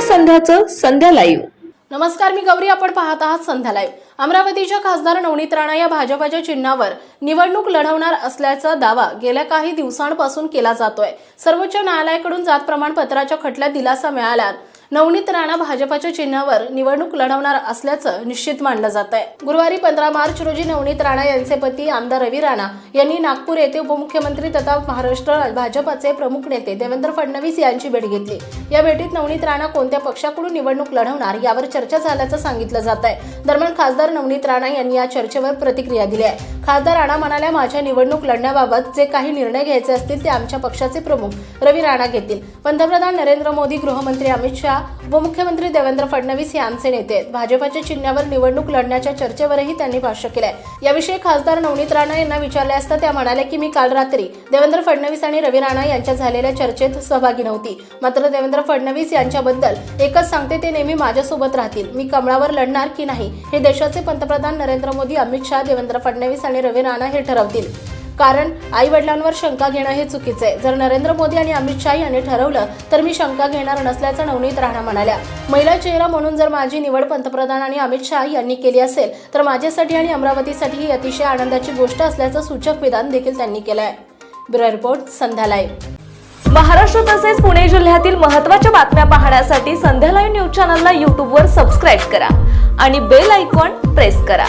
संध्याचं संध्या live नमस्कार मी गौरी. आपण पाहत आहात संध्या लाईव्ह अमरावतीच्या खासदार नवनीत राणा या भाजपाच्या चिन्हावर निवडणूक लढवणार असल्याचा दावा गेल्या काही दिवसांपासून केला जातोय. सर्वोच्च न्यायालयाकडून जात प्रमाणपत्राच्या खटल्यात दिलासा मिळाल्यात. नवनीत राणा भाजपाच्या चिन्हावर निवडणूक लढवणार असल्याचं निश्चित मानलं जात आहे गुरुवारी पंधरा मार्च रोजी नवनीत राणा यांचे पती आमदार रवी राणा यांनी नागपूर येथे उपमुख्यमंत्री तथा महाराष्ट्र भाजपाचे प्रमुख नेते देवेंद्र फडणवीस यांची भेट घेतली. या भेटीत नवनीत राणा कोणत्या पक्षाकडून निवडणूक लढवणार यावर चर्चा झाल्याचं सांगितलं जात आहे दरम्यान खासदार नवनीत राणा यांनी या चर्चेवर प्रतिक्रिया दिली आहे. खासदार राणा म्हणाल्या माझ्या निवडणूक लढण्याबाबत जे काही निर्णय घ्यायचे असतील ते आमच्या पक्षाचे प्रमुख रवी राणा घेतील. पंतप्रधान नरेंद्र मोदी गृहमंत्री अमित शहा उपमुख्यमंत्री देवेंद्र फडणवीस यांचे नेते आहेत. भाजपाच्या चिन्हावर निवडणूक लढण्याच्या चर्चेवरही त्यांनी भाष्य केलंय. याविषयी खासदार नवनीत राणा यांना विचारले असता त्या म्हणाल्या की मी काल रात्री देवेंद्र फडणवीस आणि रवी राणा यांच्या झालेल्या चर्चेत सहभागी नव्हती. मात्र देवेंद्र फडणवीस यांच्याबद्दल एकच सांगते ते नेहमी माझ्यासोबत राहतील. मी कमळावर लढणार की नाही हे देशाचे पंतप्रधान नरेंद्र मोदी अमित शहा देवेंद्र फडणवीस आणि रवी राणा हे ठरवतील. कारण आई वडिलांवर शंका घेणं हे चुकीचं आहे. जर नरेंद्र मोदी आणि अमित शाह यांनी ठरवलं तर मी शंका घेणार नसल्याचं नवनीत राणा म्हणाल्या. महिला चेहरा म्हणून जर माझी निवड पंतप्रधान आणि अमित शाह यांनी केली असेल तर माझ्यासाठी आणि अमरावतीसाठी ही अतिशय आनंदाची गोष्ट असल्याचं सूचक विधान देखील त्यांनी केलं आहे bureau report Sandhya live. Maharashtra तसेच पुणे जिल्ह्यातील महत्त्वाच्या बातम्या पाहण्यासाठी संध्या लाईव्ह न्यूज चॅनलला यूट्यूबवर सबस्क्राईब करा आणि बेल आयकॉन प्रेस करा.